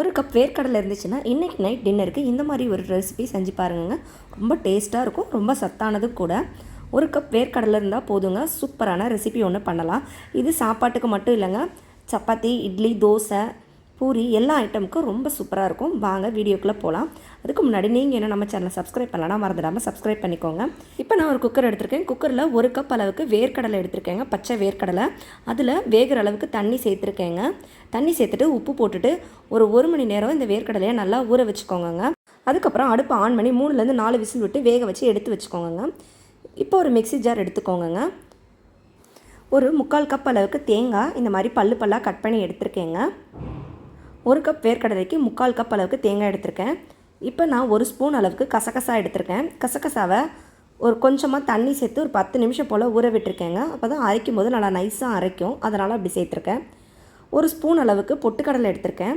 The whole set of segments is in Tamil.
ஒரு கப் வேர்க்கடலை இருந்துச்சுன்னா இன்றைக்கி நைட் டின்னருக்கு இந்த மாதிரி ஒரு ரெசிபி செஞ்சு பாருங்க ரொம்ப டேஸ்ட்டாக இருக்கும் ரொம்ப சத்தானதும் கூட. ஒரு கப் வேர்க்கடலை இருந்தால் போதுங்க சூப்பரான ரெசிபி ஒன்று பண்ணலாம். இது சாப்பாட்டுக்கு மட்டும் இல்லைங்க சப்பாத்தி இட்லி தோசை பூரி எல்லா ஐட்டமுக்கும் ரொம்ப சூப்பராக இருக்கும். வாங்க வீடியோக்குள்ளே போகலாம் அதுக்கு முன்னாடி நீங்கள் என்ன நம்ம சேனலை சப்ஸ்கிரைப் பண்ணலாம் மறந்துடாமல் சப்ஸ்கிரைப் பண்ணிக்கோங்க. இப்போ நான் ஒரு குக்கர் எடுத்திருக்கேன். குக்கரில் ஒரு கப் அளவுக்கு வேர்க்கடலை எடுத்திருக்கேங்க. பச்சை வேர்க்கடலை. அதில் வேகிற அளவுக்கு தண்ணி சேர்த்துருக்கேங்க. தண்ணி சேர்த்துட்டு உப்பு போட்டுட்டு ஒரு ஒரு மணி நேரம் இந்த வேர்க்கடலையை நல்லா ஊற வச்சுக்கோங்க அதுக்கப்புறம் அடுப்பு ஆன் பண்ணி மூணுலேருந்து நாலு விசில் விட்டு வேக வச்சு எடுத்து வச்சுக்கோங்க இப்போ ஒரு மிக்ஸி ஜார் எடுத்துக்கோங்க ஒரு முக்கால் கப் அளவுக்கு தேங்காய் இந்த மாதிரி பல்லு பல்லாக கட் பண்ணி எடுத்திருக்கேங்க. ஒரு கப் வேர்க்கடலைக்கு முக்கால் கப் அளவுக்கு தேங்காய் எடுத்திருக்கேன். இப்போ நான் ஒரு ஸ்பூன் அளவுக்கு கசகசா எடுத்திருக்கேன். கசகசாவை ஒரு கொஞ்சமாக தண்ணி சேர்த்து ஒரு பத்து நிமிஷம் போல் ஊற விட்டுருக்கேங்க. அப்போ தான் அரைக்கும் போது நல்லா நைஸாக அரைக்கும். அதனால் அப்படி சேர்த்துருக்கேன். ஒரு ஸ்பூன் அளவுக்கு பொட்டுக்கடலை எடுத்திருக்கேன்.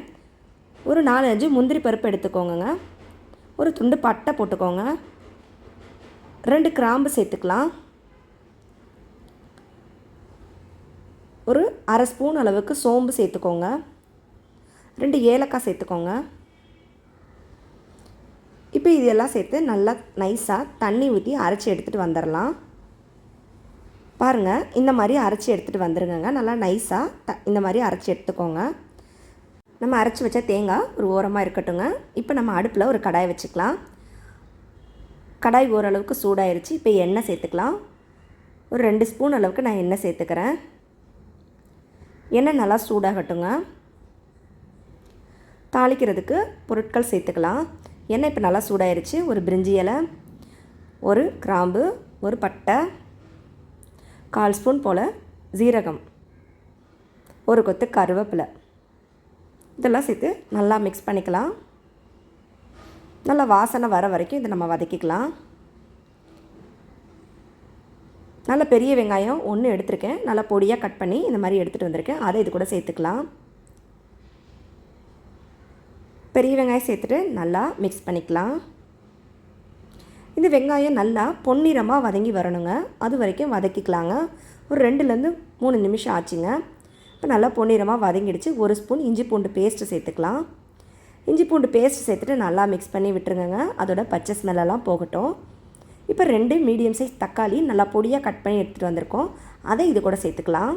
ஒரு நாலு அஞ்சு முந்திரி பருப்பு எடுத்துக்கோங்க ஒரு துண்டு பட்டை போட்டுக்கோங்க. ரெண்டு கிராம்பு சேர்த்துக்கலாம். ஒரு அரை ஸ்பூன் அளவுக்கு சோம்பு சேர்த்துக்கோங்க. ரெண்டு ஏலக்காய் சேர்த்துக்கோங்க. இப்போ இதெல்லாம் சேர்த்து நல்லா நைஸாக தண்ணி ஊற்றி அரைச்சி எடுத்துகிட்டு வந்துடலாம் பாருங்கள் இந்த மாதிரி அரைச்சி எடுத்துகிட்டு வந்துருங்கங்க. நல்லா நைஸாக த இந்த மாதிரி அரைச்சி எடுத்துக்கோங்க. நம்ம அரைச்சி வச்ச தேங்காய் ஒரு ஓரமாக இருக்கட்டுங்க. இப்போ நம்ம அடுப்பில் ஒரு கடாய் வச்சுக்கலாம். கடாய் ஓரளவுக்கு சூடாயிருச்சு. இப்போ எண்ணெய் சேர்த்துக்கலாம். ஒரு ரெண்டு ஸ்பூன் அளவுக்கு நான் எண்ணெய் சேர்த்துக்கிறேன். எண்ணெய் நல்லா சூடாகட்டுங்க. தாளிக்கிறதுக்கு பொருட்கள் சேர்த்துக்கலாம். எண்ணெய் இப்போ நல்லா சூடாயிருச்சு. ஒரு பிரிஞ்சி இலை ஒரு கிராம்பு ஒரு பட்டை கால் ஸ்பூன் போல் ஜீரகம் ஒரு கொத்து கருவேப்பிலை. இதெல்லாம் சேர்த்து நல்லா மிக்ஸ் பண்ணிக்கலாம். நல்லா வாசனை வர வரைக்கும் இதை நம்ம வதக்கிக்கலாம். நல்ல பெரிய வெங்காயம் ஒன்று எடுத்திருக்கேன். நல்லா பொடியாக கட் பண்ணி இந்த மாதிரி எடுத்துகிட்டு வந்திருக்கேன். அதை இது கூட சேர்த்துக்கலாம். பெரிய வெங்காயம் சேர்த்துட்டு நல்லா மிக்ஸ் பண்ணிக்கலாம். இந்த வெங்காயம் நல்லா பொன்னிறமாக வதங்கி வரணுங்க. அது வரைக்கும் வதக்கிக்கலாங்க. ஒரு ரெண்டுலேருந்து மூணு நிமிஷம் ஆச்சுங்க. இப்போ நல்லா பொன்னிறமாக வதங்கிடுச்சு. ஒரு ஸ்பூன் இஞ்சி பூண்டு பேஸ்ட்டு சேர்த்துக்கலாம். இஞ்சி பூண்டு பேஸ்ட் சேர்த்துட்டு நல்லா மிக்ஸ் பண்ணி விட்டுருங்க அதோட பச்சை ஸ்மெல்லெல்லாம் போகட்டும். இப்போ ரெண்டு மீடியம் சைஸ் தக்காளி நல்லா பொடியாக கட் பண்ணி எடுத்துகிட்டு வந்திருக்கோம். அதை இது கூட சேர்த்துக்கலாம்.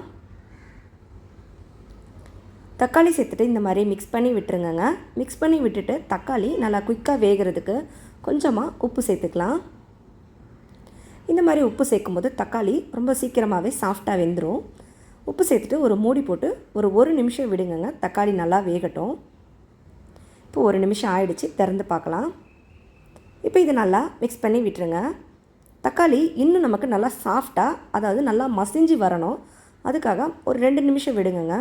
தக்காளி சேர்த்துட்டு இந்த மாதிரி மிக்ஸ் பண்ணி விட்டுருங்கங்க. மிக்ஸ் பண்ணி விட்டுட்டு தக்காளி நல்லா குயிக்காக வேகிறதுக்கு கொஞ்சமாக உப்பு சேர்த்துக்கலாம். இந்த மாதிரி உப்பு சேர்க்கும்போது தக்காளி ரொம்ப சீக்கிரமாகவே சாஃப்டாக வெந்துடும் உப்பு சேர்த்துட்டு ஒரு மூடி போட்டு ஒரு ஒரு நிமிஷம் விடுங்கங்க. தக்காளி நல்லா வேகட்டும். இப்போ ஒரு நிமிஷம் ஆயிடுச்சு திறந்து பார்க்கலாம். இப்போ இதை நல்லா மிக்ஸ் பண்ணி விட்டுருங்க. தக்காளி இன்னும் நமக்கு நல்லா சாஃப்டாக அதாவது நல்லா மசிஞ்சு வரணும். அதுக்காக ஒரு ரெண்டு நிமிஷம் விடுங்கங்க.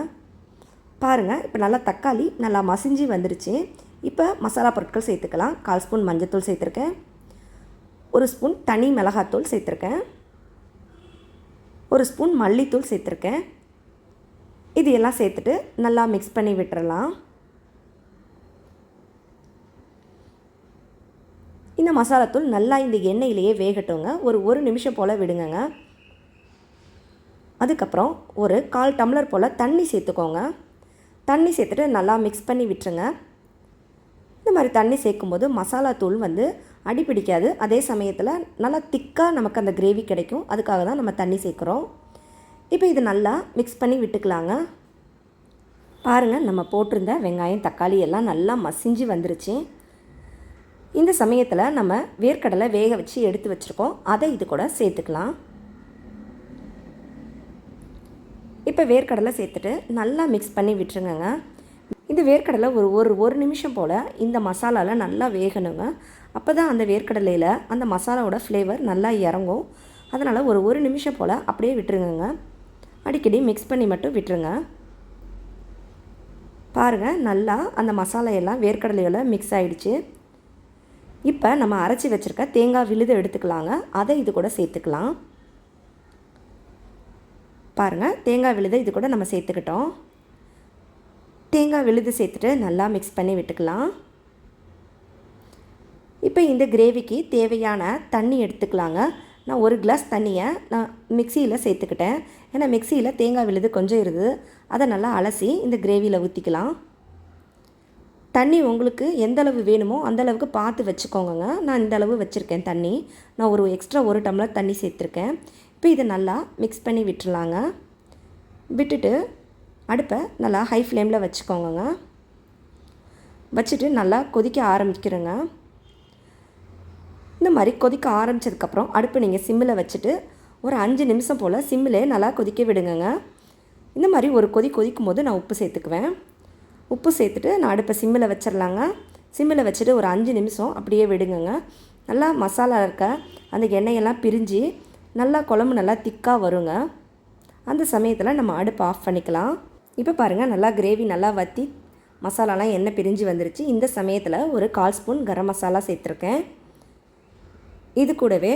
பாருங்கள் இப்போ நல்லா தக்காளி நல்லா மசிஞ்சு வந்துருச்சு. இப்போ மசாலா பொருட்கள் சேர்த்துக்கலாம். கால் ஸ்பூன் மஞ்சத்தூள் சேர்த்துருக்கேன். ஒரு ஸ்பூன் தனி மிளகாத்தூள் சேர்த்துருக்கேன். ஒரு ஸ்பூன் மல்லித்தூள் சேர்த்துருக்கேன். இது எல்லாம் சேர்த்துட்டு நல்லா மிக்ஸ் பண்ணி விட்டுறலாம். இந்த மசாலாத்தூள் நல்லா இந்த எண்ணெயிலேயே வேகட்டுங்க. ஒரு ஒரு நிமிஷம் போல் விடுங்கங்க. அதுக்கப்புறம் ஒரு கால் டம்ளர் போல் தண்ணி சேர்த்துக்கோங்க. தண்ணி சேர்த்துட்டு நல்லா மிக்ஸ் பண்ணி விட்டுருங்க. இந்த மாதிரி தண்ணி சேர்க்கும்போது மசாலா தூள் வந்து அடி பிடிக்காது அதே சமயத்தில் நல்லா திக்காக நமக்கு அந்த கிரேவி கிடைக்கும். அதுக்காக தான் நம்ம தண்ணி சேர்க்குறோம். இப்போ இது நல்லா மிக்ஸ் பண்ணி விட்டுக்கலாங்க. பாருங்கள் நம்ம போட்டிருந்த வெங்காயம் தக்காளி எல்லாம் நல்லா மசிஞ்சு வந்துருச்சு. இந்த சமயத்தில் நம்ம வேர்க்கடலை வேக வச்சு எடுத்து வச்சுருக்கோம். அதை இது கூட சேர்த்துக்கலாம். இப்போ வேர்க்கடலை சேர்த்துட்டு நல்லா மிக்ஸ் பண்ணி விட்டுருங்கங்க. இந்த வேர்க்கடலை ஒரு ஒரு ஒரு நிமிஷம் போல் இந்த மசாலாவில் நல்லா வேகணுங்க. அப்போ தான் அந்த வேர்க்கடலையில் அந்த மசாலாவோட ஃப்ளேவர் நல்லா இறங்கும். அதனால் ஒரு ஒரு நிமிஷம் போல் அப்படியே விட்டுருங்கங்க. அடிக்கடி மிக்ஸ் பண்ணி மட்டும் விட்டுருங்க. பாருங்கள் நல்லா அந்த மசாலையெல்லாம் எல்லாம் வேர்க்கடலையோட மிக்ஸ் ஆகிடுச்சு இப்போ நம்ம அரைச்சி வச்சுருக்க தேங்காய் விழுது எடுத்துக்கலாங்க. அதை இது கூட சேர்த்துக்கலாம். பாருங்கள் தேங்காய் விழுதை இது கூட நம்ம சேர்த்துக்கிட்டோம். தேங்காய் விழுது சேர்த்துட்டு நல்லா மிக்ஸ் பண்ணி விட்டுக்கலாம். இப்போ இந்த கிரேவிக்கு தேவையான தண்ணி எடுத்துக்கலாங்க. நான் ஒரு கிளாஸ் தண்ணியை நான் மிக்சியில் சேர்த்துக்கிட்டேன். ஏன்னா மிக்சியில் தேங்காய் விழுது கொஞ்சம் இருக்குது அதை நல்லா அலசி இந்த கிரேவியில் ஊற்றிக்கலாம் தண்ணி உங்களுக்கு எந்த அளவு வேணுமோ அந்த அளவுக்கு பார்த்து வச்சுக்கோங்க நான் இந்த அளவு வச்சுருக்கேன் தண்ணி. நான் ஒரு எக்ஸ்ட்ரா ஒரு டம்ளர் தண்ணி சேர்த்துருக்கேன். இப்போ இதை நல்லா மிக்ஸ் பண்ணி விட்டுறலாங்க. விட்டுட்டு அடுப்பை நல்லா ஹை ஃப்ளேமில் வச்சுக்கோங்கங்க. வச்சுட்டு நல்லா கொதிக்க ஆரம்பிக்கிறேங்க. இந்த மாதிரி கொதிக்க ஆரம்பித்ததுக்கப்புறம் அடுப்பு நீங்கள் சிம்மில் வச்சுட்டு ஒரு அஞ்சு நிமிஷம் போல் சிம்மிலே நல்லா கொதிக்க விடுங்கங்க. இந்த மாதிரி ஒரு கொதி கொதிக்கும் போது நான் உப்பு சேர்த்துக்குவேன். உப்பு சேர்த்துட்டு நான் அடுப்பை சிம்மில் வச்சிடலாங்க சிம்மில் வச்சுட்டு ஒரு அஞ்சு நிமிஷம் அப்படியே விடுங்கங்க. நல்லா மசாலா இருக்க அந்த எண்ணெயெல்லாம் பிரிஞ்சு நல்லா குழம்பு நல்லா திக்காக வருங்க. அந்த சமயத்தில் நம்ம அடுப்பை ஆஃப் பண்ணிக்கலாம். இப்போ பாருங்கள் நல்லா கிரேவி நல்லா வற்றி மசாலாலாம் எண்ணெய் பிரிஞ்சு வந்துருச்சு. இந்த சமயத்தில் ஒரு கால் ஸ்பூன் கரம் மசாலா சேர்த்துருக்கேன். இது கூடவே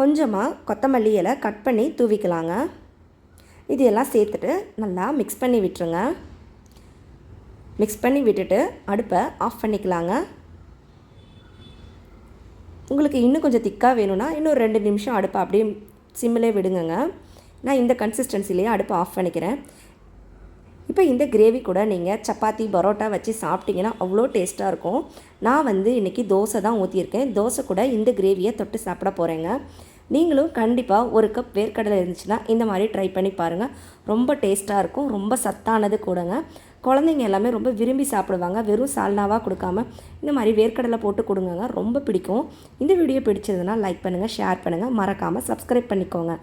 கொஞ்சமாக கொத்தமல்லி இலை கட் பண்ணி தூவிக்கலாங்க. இது எல்லாம் சேர்த்துட்டு நல்லா மிக்ஸ் பண்ணி விட்டுருங்க. மிக்ஸ் பண்ணி விட்டுட்டு அடுப்பை ஆஃப் பண்ணிக்கலாங்க. உங்களுக்கு இன்னும் கொஞ்சம் திக்காக வேணும்னா இன்னும் ரெண்டு நிமிஷம் அடுப்பை அப்படியே சிம்மிலே விடுங்கங்க. நான் இந்த கன்சிஸ்டன்சிலேயே அடுப்பை ஆஃப் பண்ணிக்கிறேன். இப்போ இந்த கிரேவி கூட நீங்கள் சப்பாத்தி பரோட்டா வச்சு சாப்பிட்டீங்கன்னா அவ்வளோ டேஸ்ட்டாக இருக்கும். நான் வந்து இன்றைக்கி தோசை தான் ஊற்றியிருக்கேன் தோசை கூட இந்த கிரேவியை தொட்டு சாப்பிட போகிறேங்க நீங்களும் கண்டிப்பாக ஒரு கப் வேர்க்கடலை இருந்துச்சுன்னா இந்த மாதிரி ட்ரை பண்ணி பாருங்கள் ரொம்ப டேஸ்ட்டாக இருக்கும். ரொம்ப சத்தானது கூடங்க. குழந்தைங்க எல்லாமே ரொம்ப விரும்பி சாப்பிடுவாங்க. வெறும் சால்னாவாக கொடுக்காம இந்த மாதிரி வேர்க்கடலை போட்டு கொடுங்கங்க. ரொம்ப பிடிக்கும். இந்த வீடியோ பிடிச்சதுன்னா லைக் பண்ணுங்கள் ஷேர் பண்ணுங்கள் மறக்காமல் சப்ஸ்கிரைப் பண்ணிக்கோங்க.